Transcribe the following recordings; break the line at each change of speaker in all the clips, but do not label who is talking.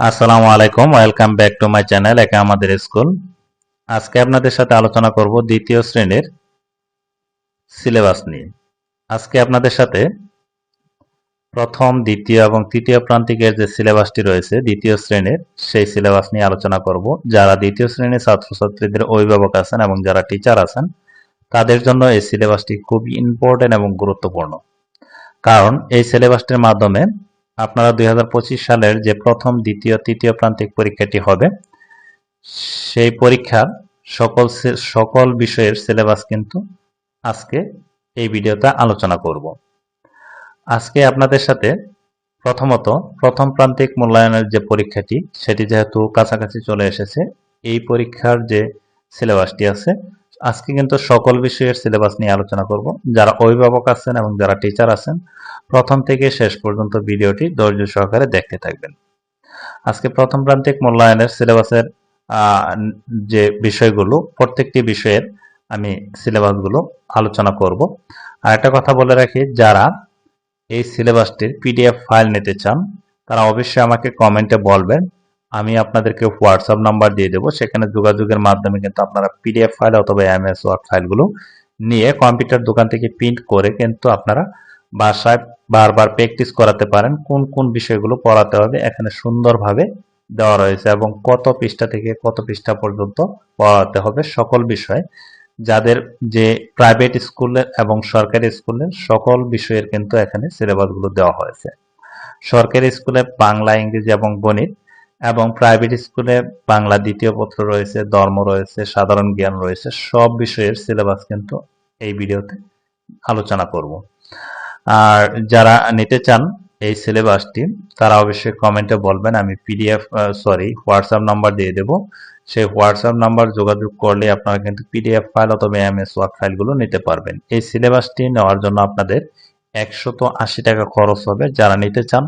আসসালামু আলাইকুম, welcome back to my channel একে আমাদের স্কুল। আজকে আপনাদের সাথে আলোচনা করব দ্বিতীয় শ্রেণির সিলেবাস নিয়ে। আজকে আপনাদের সাথে প্রথম, দ্বিতীয় এবং তৃতীয় প্রান্তিকের যে সিলেবাসটি রয়েছে দ্বিতীয় শ্রেণির, সেই সিলেবাস নিয়ে আলোচনা করব। যারা দ্বিতীয় শ্রেণির ছাত্রছাত্রীদের অভিভাবক আছেন এবং যারা টিচার আছেন, তাদের জন্য এই সিলেবাসটি খুব ইম্পর্টেন্ট এবং গুরুত্বপূর্ণ। কারণ এই সিলেবাসটির মাধ্যমে আপনারা দুই হাজার পঁচিশ সালের যে প্রথম, দ্বিতীয়, তৃতীয় প্রান্তিক পরীক্ষাটি হবে, সেই পরীক্ষার সকল সকল বিষয়ের সিলেবাস কিন্তু আজকে এই ভিডিওতে আলোচনা করব। আজকে আপনাদের সাথে প্রথমত প্রথম প্রান্তিক মূল্যায়নের যে পরীক্ষাটি, সেটি যেহেতু কাছাকাছি চলে এসেছে, এই পরীক্ষার যে সিলেবাসটি আছে আজকে কিন্তু সকল বিষয়ের সিলেবাস নিয়ে আলোচনা করব। যারা অভিভাবক আছেন এবং যারা টিচার আছেন, প্রথম থেকে শেষ পর্যন্ত ভিডিওটি ধৈর্য সহকারে দেখতে থাকবেন। আজকে প্রথম প্রান্তিক মূল্যায়নের সিলেবাসের যে বিষয়গুলো, প্রত্যেকটি বিষয়ের আমি সিলেবাসগুলো আলোচনা করব। আর একটা কথা বলে রাখি, যারা এই সিলেবাসটির পিডিএফ ফাইল নিতে চান, তারা অবশ্যই আমাকে কমেন্টে বলবেন। আমি আপনাদেরকে হোয়াটসঅ্যাপ নাম্বার দিয়ে দেবো। সেখানে যোগাযোগের মাধ্যমে কিন্তু আপনারা পিডিএফ ফাইল অথবা এমএস ওয়ার্ড ফাইলগুলো নিয়ে কম্পিউটার দোকান থেকে প্রিন্ট করে কিন্তু আপনারা বাসায় বারবার প্র্যাকটিস করাতে পারেন। কোন কোন বিষয়গুলো পড়াতে হবে এখানে সুন্দরভাবে দেওয়া রয়েছে এবং কত পৃষ্ঠা থেকে কত পৃষ্ঠা পর্যন্ত পড়াতে হবে সকল বিষয়। যাদের যে প্রাইভেট স্কুলের এবং সরকারি স্কুলের সকল বিষয়ের কিন্তু এখানে সিলেবাসগুলো দেওয়া হয়েছে। সরকারি স্কুলে বাংলা, ইংরেজি এবং গণিত এবং প্রাইভেট স্কুলে বাংলা দ্বিতীয় পত্র রয়েছে, ধর্ম রয়েছে, সাধারণ জ্ঞান রয়েছে, সব বিষয়ের সিলেবাস কিন্তু এই ভিডিওতে আলোচনা করব। আর যারা নিতে চান এই সিলেবাসটি তারা অবশ্যই কমেন্টে বলবেন, আমি পিডিএফ সরি হোয়াটসঅ্যাপ নাম্বার দিয়ে দেব। সেই হোয়াটসঅ্যাপ নাম্বার যোগাযোগ করলে আপনারা কিন্তু পিডিএফ ফাইল অথবা এমএস ওয়ার্ড ফাইলগুলো নিতে পারবেন। এই সিলেবাসটি নেওয়ার জন্য আপনাদের একশত আশি টাকা খরচ হবে। যারা নিতে চান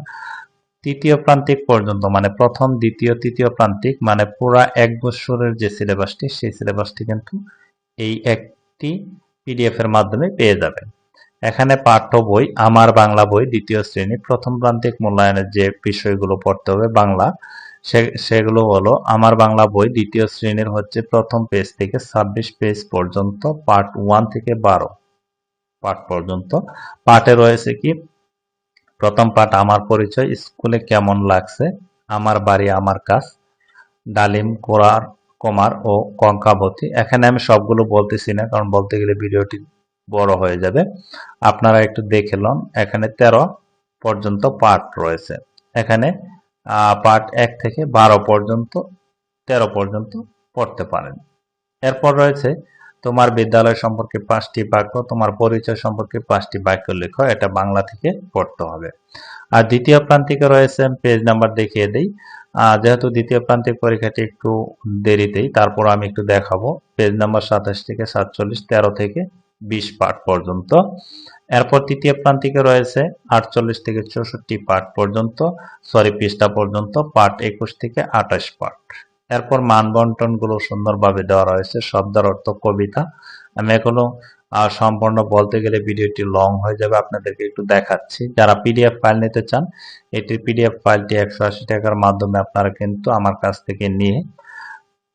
তৃতীয় প্রান্তিক পর্যন্ত মানে প্রথম, দ্বিতীয়, তৃতীয় প্রান্তিক মানে পুরা এক বছরের যে সিলেবাসটি, সেই সিলেবাসটি কিন্তু এই একটি পিডিএফ এর মাধ্যমে পেয়ে যাবেন। এখানে পাঠ্য বই, আমার বাংলা বই দ্বিতীয় শ্রেণি, প্রথম প্রান্তিক মূল্যায়নের যে বিষয়গুলো পড়তে হবে বাংলা সেগুলো হলো আমার বাংলা বই দ্বিতীয় শ্রেণির হচ্ছে প্রথম পেজ থেকে ছাব্বিশ পেজ পর্যন্ত, পার্ট ওয়ান থেকে বারো পাঠ পর্যন্ত। পাঠে রয়েছে কি? প্রথম পাঠ, আমার পরিচয়, স্কুলে কেমন লাগছে? আমার বাড়ি, আমার কাজ, ডালিম, কোরার, কুমার ও কঙ্কাবতী। এখানে আমি সবগুলো বলতেছি না, কারণ বলতে গেলে ভিডিওটি বড় হয়ে যাবে। আপনারা একটু দেখে লন, এখানে তেরো পর্যন্ত পাঠ রয়েছে। এখানে পাঠ এক থেকে বারো পর্যন্ত, তেরো পর্যন্ত পড়তে পারেন। এরপর রয়েছে তোমার বিদ্যালয় সম্পর্কে পাঁচটি বাক্য, তোমার পরিচয় সম্পর্কে পাঁচটি বাক্য লেখো, এটা বাংলা থেকে পড়তে হবে। আর দ্বিতীয় প্রান্তিকে রয়েছে পেজ নাম্বার দেখিয়ে দেই। যেহেতু দ্বিতীয় প্রান্তিক পরীক্ষাটি একটু দেরিতেই, তারপর আমি একটু দেখাবো। পেজ নাম্বার সাতাশ থেকে সাতচল্লিশ, তেরো থেকে বিশ পাঠ পর্যন্ত। এরপর তৃতীয় প্রান্তিকে রয়েছে, আটচল্লিশ থেকে চৌষট্টি পাঠ পর্যন্ত সরি পৃষ্ঠা পর্যন্ত, পাঠ একুশ থেকে আঠাশ পাঠ। এরপর মানবন্টনগুলো সুন্দরভাবে দেওয়া রয়েছে। শব্দের অর্থ কবিতা। আমি এগুলো সম্পূর্ণ বলতে গেলে ভিডিওটি লং হয়ে যাবে, আপনাদেরকে একটু দেখাচ্ছি। যারা পিডিএফ ফাইল নিতে চান, এটির পিডিএফ ফাইলটি একশো আশি টাকার মাধ্যমে আপনারা কিন্তু আমার কাছ থেকে নিয়ে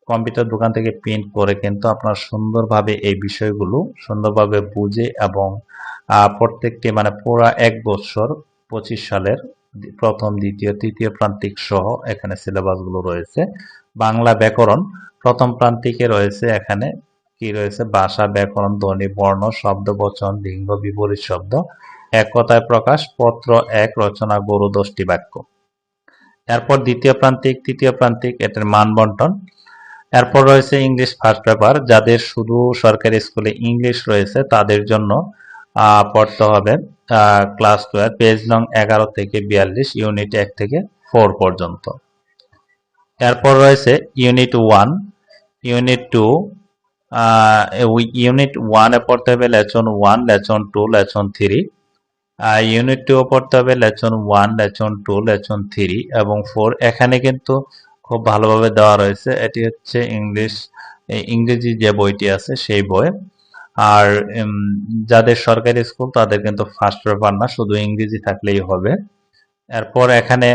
কম্পিউটার দোকান থেকে প্রিন্ট করে কিন্তু আপনারা সুন্দরভাবে এই বিষয়গুলো সুন্দরভাবে বুঝে এবং প্রত্যেকটি মানে পুরা এক বছর পঁচিশ সালের প্রথম, দ্বিতীয়, তৃতীয় প্রান্তিক সহ এখানে সিলেবাসগুলো রয়েছে। বাংলা ব্যাকরণ, প্রথম প্রান্তিকে রয়েছে এখানে কি রয়েছে? ভাষা, ব্যাকরণ, ধ্বনি, বর্ণ, শব্দ, বচন, লিঙ্গ, বিপরীত শব্দ এক কথায় প্রকাশ, পত্র, এক, রচনা, গরু, দশটি বাক্য। এরপর দ্বিতীয় প্রান্তিক, তৃতীয় প্রান্তিক, এটার মান বন্টন। এরপর রয়েছে ইংলিশ ফার্স্ট পেপার, যাদের শুধু সরকারি স্কুলে ইংলিশ রয়েছে, তাদের জন্য পড়তে হবে। ক্লাস টুয়েলভ পেজ নং এগারো থেকে বিয়াল্লিশ ইউনিট এক থেকে ফোর পর্যন্ত। এরপর রয়েছে unit one unit two unit ওয়ানে পড়তে হবে lesson one lesson two lesson three unit two পড়তে হবে lesson one lesson two lesson three এবং ফোর এখানে কিন্তু খুব ভালোভাবে দেওয়া রয়েছে, এটি হচ্ছে ইংলিশ ইংরেজি যে বইটি আছে সেই বই। আর যাদের সরকারি স্কুল, তাদের কিন্তু ফার্স্ট পেপার না, শুধু ইংরেজি থাকলেই হবে। এরপর এখানে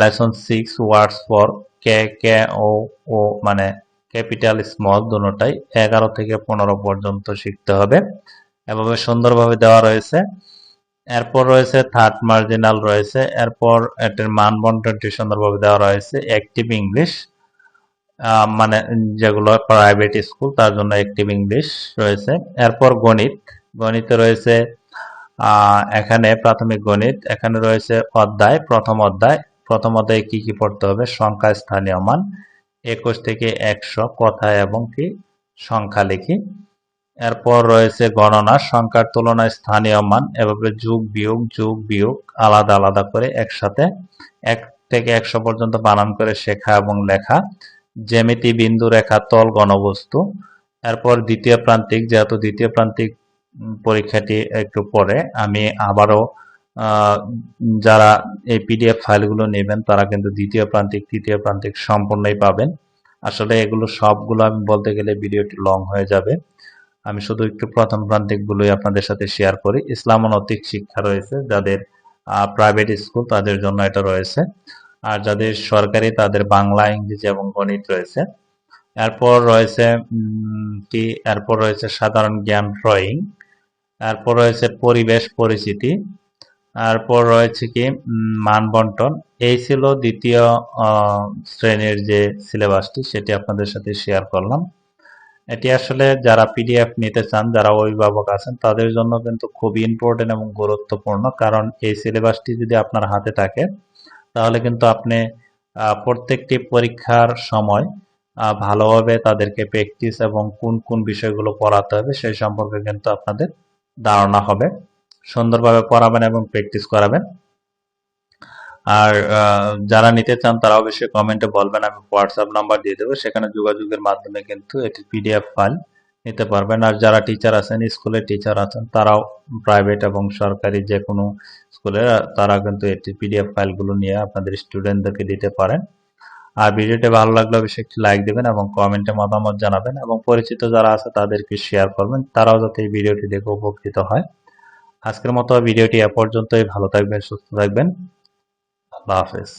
lesson six words for K K O O মানে ক্যাপিটাল স্মল দুটোটাই এগারো থেকে পনেরো পর্যন্ত শিখতে হবে। এভাবে সুন্দরভাবে দেওয়া রয়েছে। এরপর রয়েছে থার্ড মার্জিনাল রয়েছে। এরপর এটার মানবন্টনটি সুন্দরভাবে দেওয়া রয়েছে। অ্যাক্টিভ ইংলিশ মানে যেগুলো প্রাইভেট স্কুল তার জন্য অ্যাক্টিভ ইংলিশ রয়েছে। এরপর গণিত। গণিতে রয়েছে এখানে প্রাথমিক গণিত, এখানে রয়েছে অধ্যায়, প্রথম অধ্যায়। প্রথম অধ্যায়ে কি কি পড়তে হবে? সংখ্যা, স্থানীয় মান, একুশ থেকে একশো কথা এবং কি? সংখ্যা লিখি। এরপর রয়েছে গণনা, সংখ্যার তুলনায় স্থানীয় মান, এভাবে যোগ, বিয়োগ যোগ, বিয়োগ, আলাদা আলাদা করে একসাথে এক থেকে একশো পর্যন্ত বানান করে শেখা এবং লেখা। জ্যামিতি বিন্দু রেখা তল গণবস্তু এরপর দ্বিতীয় প্রান্তিক, যেহেতু দ্বিতীয় প্রান্তিক পরীক্ষাটি একটু পরে, আমি আবারও যারা এই পিডিএফ ফাইলগুলো নেবেন, তারা কিন্তু দ্বিতীয় প্রান্তিক, তৃতীয় প্রান্তিক সম্পূর্ণই পাবেন। আসলে এগুলো সবগুলো আমি বলতে গেলে ভিডিওটি লং হয়ে যাবে। আমি শুধু একটু প্রথম প্রান্তিক গুলোই আপনাদের সাথে শেয়ার করি। ইসলাম ও শিক্ষা রয়েছে, যাদের প্রাইভেট স্কুল তাদের জন্য এটা রয়েছে। আর যাদের সরকারি, তাদের বাংলা, ইংরেজি এবং গণিত রয়েছে। এরপর রয়েছে কি? এরপর রয়েছে সাধারণ জ্ঞান ড্রয়িং। এরপর রয়েছে পরিবেশ পরিচিতি। এরপর রয়েছে কি? মানবন্টন। এই ছিল দ্বিতীয় শ্রেণির যে সিলেবাসটি, সেটি আপনাদের সাথে শেয়ার করলাম। এটি আসলে যারা পিডিএফ নিতে চান, যারা অভিভাবক আছেন, তাদের জন্য কিন্তু খুবই ইম্পর্টেন্ট এবং গুরুত্বপূর্ণ। কারণ এই সিলেবাসটি যদি আপনার হাতে থাকে তাহলে কিন্তু আপনি প্রত্যেকটি পরীক্ষার সময় ভালোভাবে তাদেরকে প্র্যাকটিস এবং কোন কোন বিষয়গুলো পড়াতে হবে সেই সম্পর্কে কিন্তু আপনাদের ধারণা হবে। সুন্দরভাবে পড়াবেন এবং প্র্যাকটিস করাবেন। আর যারা নিতে চান তারা অবশ্যই কমেন্টে বলবেন, আমি হোয়াটসঅ্যাপ নাম্বার দিয়ে দেবো। সেখানে যোগাযোগের মাধ্যমে কিন্তু এটি পিডিএফ ফাইল নিতে পারবেন। আর যারা টিচার আছেন স্কুলের টিচার আছেন, তারাও প্রাইভেট এবং সরকারি যে কোনো স্কুলের তারা কিন্তু এটি পিডিএফ ফাইলগুলো নিয়ে আপনাদের স্টুডেন্টদেরকে দিতে পারেন। আর ভিডিওটি ভালো লাগলে অবশ্যই একটি লাইক দেবেন এবং কমেন্টে মতামত জানাবেন এবং পরিচিত যারা আছে, তাদেরকে শেয়ার করবেন। তারাও যাতে এই ভিডিওটি দেখে উপকৃত হয়। আজকের মতো ভিডিওটি এ পর্যন্তই। ভালো থাকবেন, সুস্থ থাকবেন। আল্লাহ হাফেজ।